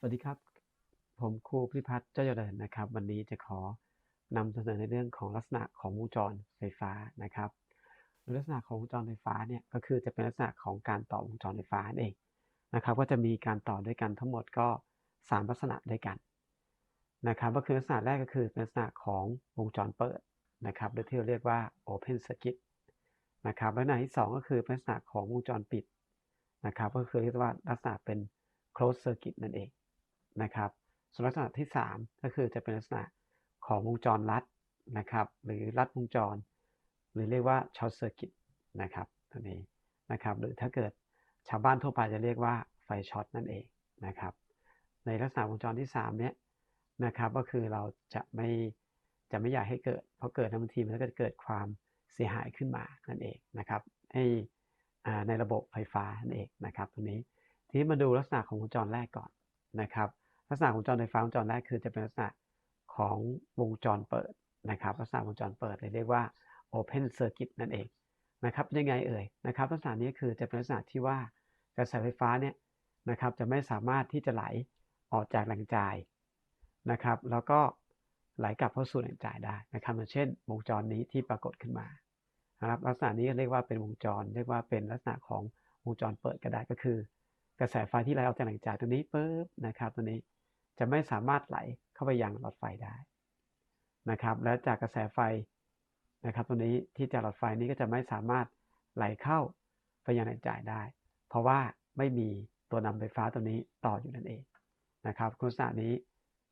สวัสดีครับ ผมครูพิพัฒน์เจ้าเจริญนะครับ วันนี้จะขอนำเสนอในเรื่องของลักษณะของวงจรไฟฟ้านะครับ ลักษณะของวงจรไฟฟ้าเนี่ยก็คือจะเป็นลักษณะของการต่อวงจรไฟฟ้านั่นเองนะครับ ก็จะมีการต่อด้วยกันทั้งหมดก็ 3 ลักษณะด้วยกันนะครับก็คือลักษณะแรกก็คือเป็นลักษณะของวงจรเปิดนะครับโดยที่เราเรียกว่า Open Circuit นะครับลักษณะที่ 2 ก็คือเป็นลักษณะของวงจรปิดนะครับ ก็คือเรียกว่าลักษณะเป็น close Circuit นั่นเอง นะครับส่วนลักษณะที่ 3 ก็คือจะเป็นลักษณะของวงจรลัดนะครับ หรือลัดวงจร หรือเรียกว่า Short Circuit นะครับตัวนี้นะครับ หรือถ้าเกิดชาวบ้านทั่วไปจะเรียกว่าไฟช็อตนั่นเองนะครับ ในลักษณะวงจรที่ 3 เนี้ยนะครับก็คือเราจะไม่จะไม่อยากให้เกิดเพราะเกิดบางทีมันก็จะเกิดความเสียหายขึ้นมานั่นเองนะครับ ให้ในระบบไฟฟ้านั่นเองนะครับตรงนี้ทีนี้มาดูลักษณะของวงจรแรกก่อนนะครับ ลักษณะของวงจรไฟฟ้าวงจรแรกคือจะเป็นลักษณะของวงจรเปิดนะครับ ลักษณะวงจรเปิดเรียกว่า Open Circuit นั่นเองนะครับยังไงเอ่ยนะครับลักษณะนี้คือจะเป็นลักษณะที่ว่ากระแสไฟฟ้าเนี่ยนะครับจะไม่สามารถที่จะไหลออกจากแหล่งจ่ายนะครับ แล้วก็ไหลกลับเข้าสู่แหล่งจ่ายได้นะครับอย่างเช่น วงจรนี้ที่ปรากฏขึ้นมานะครับลักษณะนี้เรียกว่าเป็นวงจร เรียกว่าเป็นลักษณะของวงจรเปิดก็ได้ก็คือ กระแสไฟที่ไหลออกจากแหล่งจ่ายตัวนี้ปุ๊บนะครับตัวนี้ จะไม่สามารถไหลเข้าไปยังหลอดไฟได้นะครับ และจากกระแสไฟนะครับตัวนี้ที่จากหลอดไฟนี้ก็จะไม่สามารถไหลเข้าไปยังแหล่งจ่ายได้ เพราะว่าไม่มีตัวนำไฟฟ้าตัวนี้ต่ออยู่นั่นเองนะครับลักษณะนี้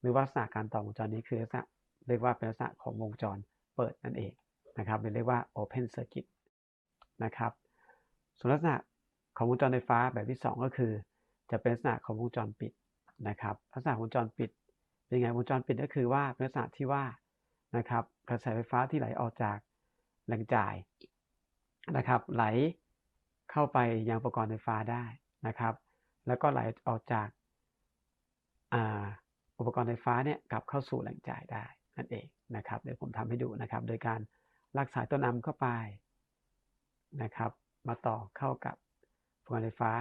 หรือว่าลักษณะการต่อวงจรนี้คือลักษณะเรียกว่าเป็นลักษณะของวงจรเปิดนั่นเองนะครับเรียกว่า Open Circuit นะครับส่วนลักษณะของวงจรไฟฟ้าแบบที่ 2 ก็คือ จะเป็นลักษณะของวงจรปิด นะครับลักษณะวงจรปิดเป็นไงวงจรปิดก็คือว่าเป็นลักษณะที่ว่านะครับกระแสไฟฟ้าที่ไหลออกจากแหล่งจ่ายนะครับ ไหลเข้าไปยังอุปกรณ์ไฟฟ้าได้นะครับ แล้วก็ไหลออกจากอุปกรณ์ไฟฟ้าเนี่ยกลับเข้าสู่แหล่งจ่ายได้นั่นเองนะครับ เดี๋ยวผมทำให้ดูนะครับ โดยการลากสายต้นนำเข้าไปนะครับ มาต่อเข้ากับอุปกรณ์ไฟฟ้า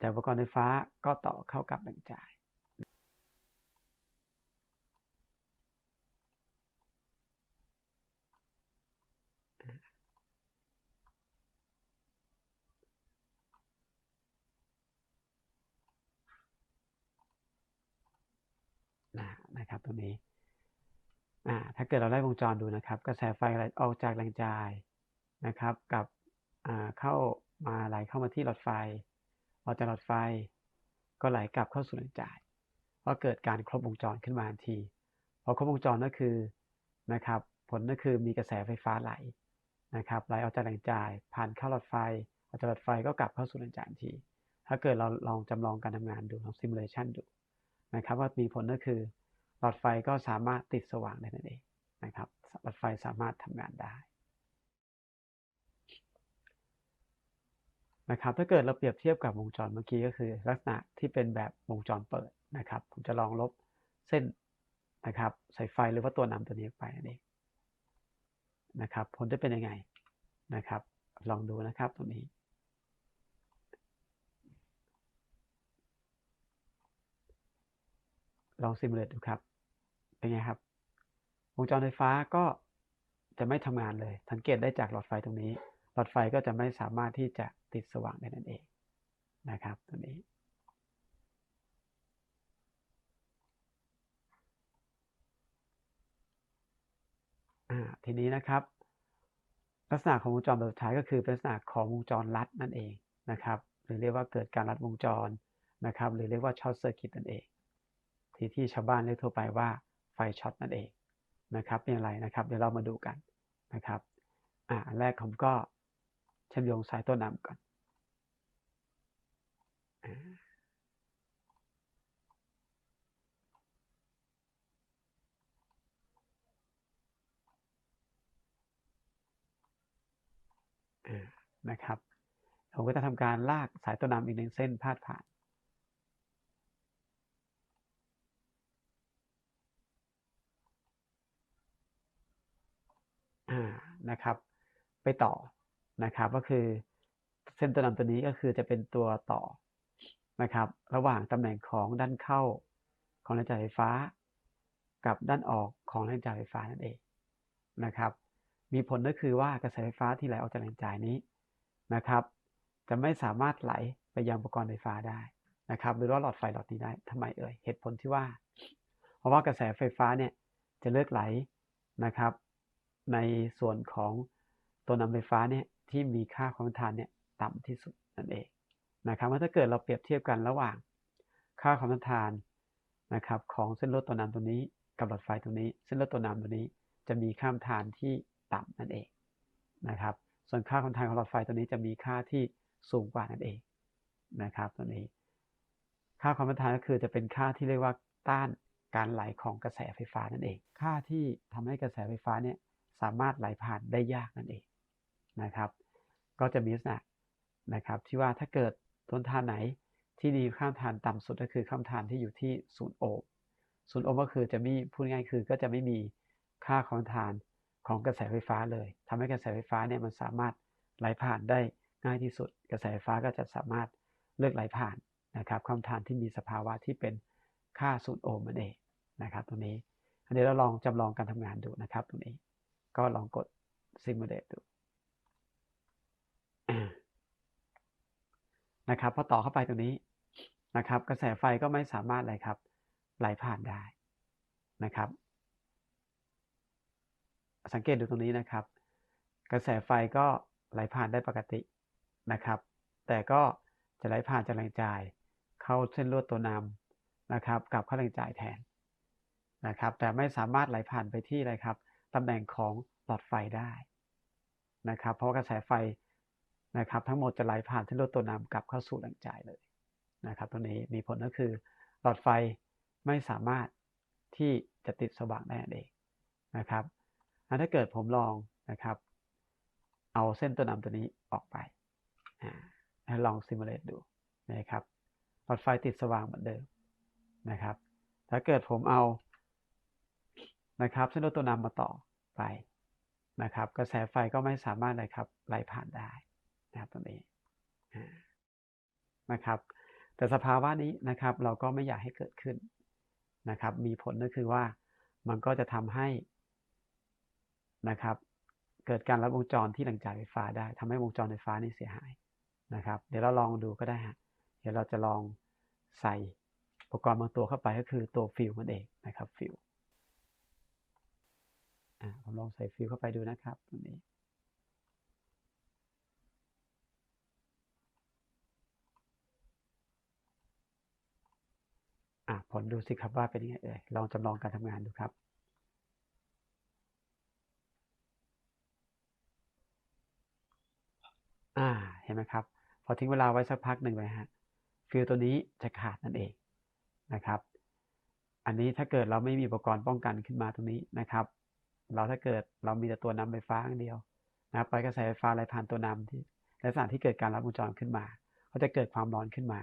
จากอุปกรณ์ไฟฟ้าก็ต่อเข้ากับแหล่งจ่าย นะครับตรงนี้ถ้าเกิดเราไล่วงจรดูนะครับ กระแสไฟไหลออกจากแหล่งจ่ายนะครับ กับเข้ามาไหลเข้ามาที่หลอดไฟ ออกจากหลอดไฟ ก็ไหลกลับเข้าสู่แหล่งจ่าย ก็เกิดการครบวงจรขึ้นมาทันที พอครบวงจรก็คือนะครับผลก็คือมีกระแสไฟฟ้าไหลนะครับไหลออกจากแหล่งจ่าย ผ่านเข้าหลอดไฟออกจากหลอดไฟก็กลับเข้าสู่แหล่งจ่ายทันที ถ้าเกิดเราลองจำลองการทำงานดูลองซิมูเลชันดูนะครับว่ามีผลก็คือหลอดไฟก็สามารถติดสว่างได้นั่นเองนะครับหลอดไฟสามารถทำงานได้ นะครับถ้าเกิดเราเปรียบเทียบกับวงจรเมื่อกี้ก็คือ ลักษณะที่เป็นแบบวงจรเปิดนะครับผมจะลองลบเส้นนะครับสายไฟหรือว่าตัวนำตัวนี้ไปนั่นเองนะครับผลจะเป็นยังไงนะครับ ลองดูนะครับตรงนี้ลองซิมูเลตดูครับ เป็นไงครับ วงจรไฟฟ้าก็จะไม่ทำงานเลย สังเกตได้จากหลอดไฟตรงนี้ หลอดไฟก็จะไม่สามารถที่จะ ติดสว่างได้นั่นเองนะครับตัวนี้ทีนี้นะครับ ลักษณะของวงจรแบบสุดท้ายก็คือเป็นลักษณะของวงจรลัดนั่นเองนะครับ หรือเรียกว่าเกิดการลัดวงจรนะครับ หรือเรียกว่าช็อตเซอร์กิตนั่นเอง ที่ที่ชาวบ้านเรียกทั่วไปว่าไฟช็อตนั่นเองนะครับเป็นอะไรนะครับ เดี๋ยวเรามาดูกันนะครับอ่าอันแรกผมก็ เชื่อมโยงสายต้นนำก่อนนะครับ ผมก็จะทำการลากสายต้นนำอีกหนึ่งเส้นพาดผ่านนะครับ ไปต่อ นะครับ ก็คือเส้นตัวนำตัวนี้ก็คือจะเป็นตัวต่อนะครับ ระหว่างตำแหน่งของด้านเข้าของแรงจ่ายไฟฟ้า กับด้านออกของแรงจ่ายไฟฟ้านั่นเองนะครับ มีผลก็คือว่ากระแสไฟฟ้าที่ไหลออกจากแรงจ่ายนี้นะครับ จะไม่สามารถไหลไปยังอุปกรณ์ไฟฟ้าได้นะครับ หรือว่าหลอดไฟหลอดนี้ได้ทำไมเอ่ยเหตุผลที่ว่า เพราะว่ากระแสไฟฟ้าเนี่ยจะเลือกไหลนะครับ ในส่วนของตัวนำไฟฟ้าเนี่ย ที่มีค่าความต้านทานเนี่ยต่ำที่สุดนั่นเองนะครับว่าถ้าเกิดเราเปรียบเทียบกันระหว่างค่าความต้านทานนะครับของเส้นลวดตัวนำตัวนี้กับหลอดไฟตรงนี้ เส้นลวดตัวนำตัวนี้จะมีค่าความทานที่ต่ำนั่นเองนะครับ ส่วนค่าความทานของหลอดไฟตัวนี้จะมีค่าที่สูงกว่านั่นเองนะครับตัวนี้ ค่าความต้านทานก็คือจะเป็นค่าที่เรียกว่าต้านการไหลของกระแสไฟฟ้านั่นเอง ค่าที่ทำให้กระแสไฟฟ้าเนี่ยสามารถไหลผ่านได้ยากนั่นเอง นะครับ ก็จะมีลักษณะนะครับที่ว่าถ้าเกิดต้นทานไหนที่มีค่าทานต่ำสุดก็คือค่าทานที่อยู่ที่ศูนย์โอห์มศูนย์โอห์มก็คือจะมีพูดง่ายคือก็จะไม่มีค่าความทานของกระแสไฟฟ้าเลยทำให้กระแสไฟฟ้าเนี่ยมันสามารถไหลผ่านได้ง่ายที่สุด กระแสไฟฟ้าก็จะสามารถเลือกไหลผ่านนะครับความทานที่มีสภาวะที่เป็นค่าศูนย์โอห์มนั่นเองนะครับตรงนี้อันนี้เราลองจำลองการทำงานดูนะครับตรงนี้ ก็ลองกด simulate ดู นะครับพอต่อเข้าไปตรงนี้นะครับ กระแสไฟก็ไม่สามารถอะไรครับ ไหลผ่านได้นะครับ สังเกตดูตรงนี้นะครับ กระแสไฟก็ไหลผ่านได้ปกตินะครับ แต่ก็จะไหลผ่านจากแรงจ่าย เข้าเส้นลวดตัวนำนะครับกับเข้าแรงจ่ายแทนนะครับ แต่ไม่สามารถไหลผ่านไปที่อะไรครับตำแหน่งของหลอดไฟได้นะครับ เพราะกระแสไฟ นะครับ ทั้งหมดจะไหลผ่านเส้นลวดตัวนำกลับเข้าสู่แรงจ่ายเลยนะครับ ตรงนี้มีผลก็คือหลอดไฟไม่สามารถที่จะติดสว่างได้เองนะครับถ้าเกิดผมลองนะครับ เอาเส้นตัวนำตัวนี้ออกไปลองซิมูเลตดูนะครับหลอดไฟติดสว่างเหมือนเดิมนะครับ ถ้าเกิดผมเอานะครับเส้นลวดตัวนำมาต่อไปนะครับ กระแสไฟก็ไม่สามารถเลยครับไหลผ่านได้ นะครับตรงนี้นะครับ แต่สภาวะนี้นะครับ เราก็ไม่อยากให้เกิดขึ้นนะครับ มีผลก็คือว่ามันก็จะทำให้นะครับ เกิดการรับวงจรที่หลังจากไฟฟ้าได้ทำให้วงจรไฟฟ้านี่เสียหายนะครับ เดี๋ยวเราลองดูก็ได้ฮะเดี๋ยวเราจะลองใส่อุปกรณ์บางตัวเข้าไปก็คือตัวฟิลมันเองนะครับฟิลผมลองใส่ฟิลเข้าไปดูนะครับตรงนี้ ผลดูสิครับว่าเป็นยังไงเอ่ยลองจำลองการทำงานดูครับอ่าเห็นไหมครับ พอทิ้งเวลาไว้สักพักหนึ่งเลยฮะฟิลตัวนี้จะขาดนั่นเองนะครับ อันนี้ถ้าเกิดเราไม่มีอุปกรณ์ป้องกันขึ้นมาตรงนี้นะครับ เราถ้าเกิดเรามีแต่ตัวนำไฟฟ้าอย่างเดียวนะครับปกระแสไฟฟ้าไหลผ่านตัวนำที่และสารที่เกิดการรับวงจรขึ้นมา ก็จะเกิดความร้อนขึ้นมา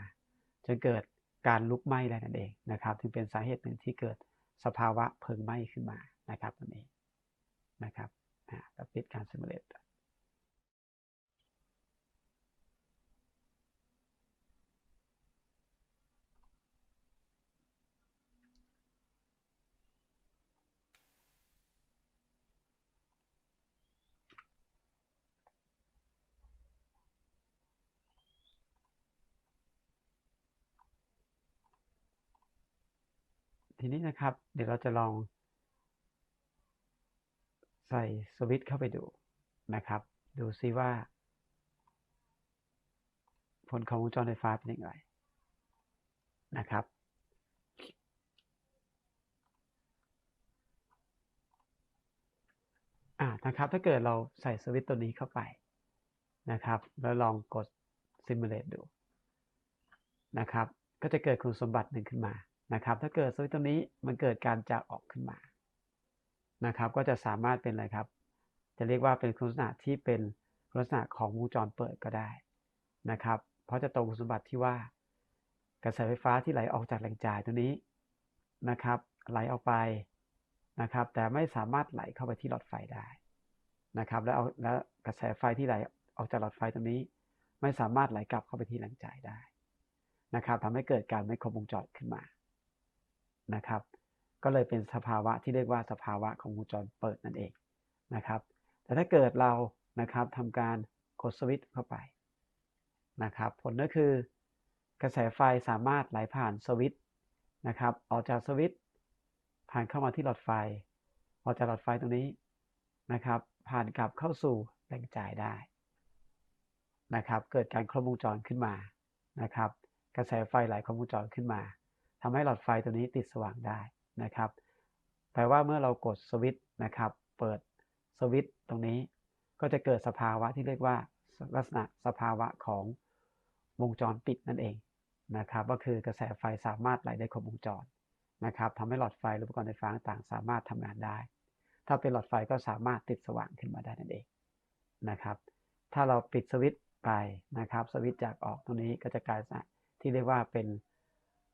จนเกิด การลุกไหม้ได้นั่นเองนะครับถึงเป็นสาเหตุหนึ่งที่เกิดสภาวะเพลิงไหม้ขึ้นมานะครับนั่นเองนะครับอ่าปิดการซิ ทีนี้นะครับ เดี๋ยวเราจะลอง ใส่สวิตช์เข้าไปดูนะครับ ดูซิว่า ผลของวงจรไฟฟ้าเป็นยังไงนะครับอ่านะครับถ้าเกิดเราใส่สวิตช์ตัวนี้เข้าไปนะครับ แล้วลองกด Simulate ดูนะครับ ก็จะเกิดคุณสมบัติหนึ่งขึ้นมา นะครับ ถ้าเกิดสวิตตรงนี้มันเกิดการจากออกขึ้นมานะครับ ก็จะสามารถเป็นอะไรครับ จะเรียกว่าเป็นคุณลักษณะที่เป็นคุณลักษณะของวงจรเปิดก็ได้นะครับ เพราะจะตรงคุณสมบัติที่ว่ากระแสไฟฟ้าที่ไหลออกจากแหล่งจ่ายตัวนี้นะครับ ไหลออกไปนะครับ แต่ไม่สามารถไหลเข้าไปที่หลอดไฟได้นะครับ แล้วเอาแล้วกระแสไฟที่ไหลออกจากหลอดไฟตรงนี้ ไม่สามารถไหลกลับเข้าไปที่แหล่งจ่ายได้นะครับทำให้เกิดการไม่ครบวงจรขึ้นมา นะครับ ก็เลยเป็นสภาวะที่เรียกว่าสภาวะของวงจรเปิดนั่นเองนะครับ แต่ถ้าเกิดเรานะครับทำการกดสวิตช์เข้าไปนะครับ ผลก็คือกระแสไฟสามารถไหลผ่านสวิตช์นะครับ ออกจากสวิตช์ผ่านเข้ามาที่หลอดไฟ ออกจากหลอดไฟตรงนี้นะครับ ผ่านกลับเข้าสู่แหล่งจ่ายได้นะครับ เกิดการครบวงจรขึ้นมานะครับ กระแสไฟไหลครบวงจรขึ้นมา ทำให้หลอดไฟตัวนี้ติดสว่างได้นะครับ แปลว่าเมื่อเรากดสวิตช์นะครับ เปิดสวิตช์ตรงนี้ ก็จะเกิดสภาวะที่เรียกว่าลักษณะสภาวะของวงจรปิดนั่นเองนะครับ ก็คือกระแสไฟสามารถไหลได้ครบวงจรนะครับทำให้หลอดไฟหรืออุปกรณ์ไฟฟ้าต่างสามารถทำงานได้ ถ้าเป็นหลอดไฟก็สามารถติดสว่างขึ้นมาได้นั่นเองนะครับ ถ้าเราปิดสวิตช์ไปนะครับ สวิตช์จากออกตรงนี้ก็จะกลายเป็นที่เรียกว่าเป็น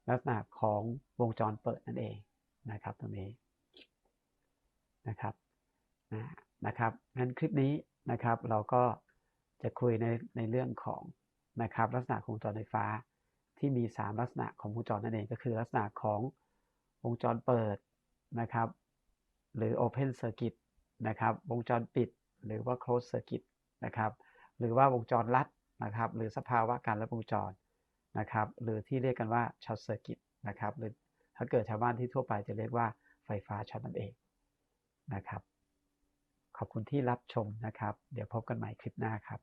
ลักษณะของวงจรเปิดนั่นเองนะครับตรงนี้นะครับนะครับงั้นคลิปนี้นะครับเราก็จะคุยในในเรื่องของนะครับลักษณะของวงจรไฟฟ้าที่มี 3 ลักษณะของวงจรนั่นเองก็คือลักษณะของวงจรเปิดนะครับ หรือ Open Circuit นะครับวงจรปิด หรือว่า Close Circuit นะครับหรือว่าวงจรลัดนะครับหรือสภาวะการลัดวงจร นะครับ หรือที่เรียกกันว่าช็อตเซอร์กิตนะครับ หรือถ้าเกิดชาวบ้านที่ทั่วไปจะเรียกว่าไฟฟ้าช็อตนั่นเองนะครับ ขอบคุณที่รับชมนะครับ เดี๋ยวพบกันใหม่คลิปหน้าครับ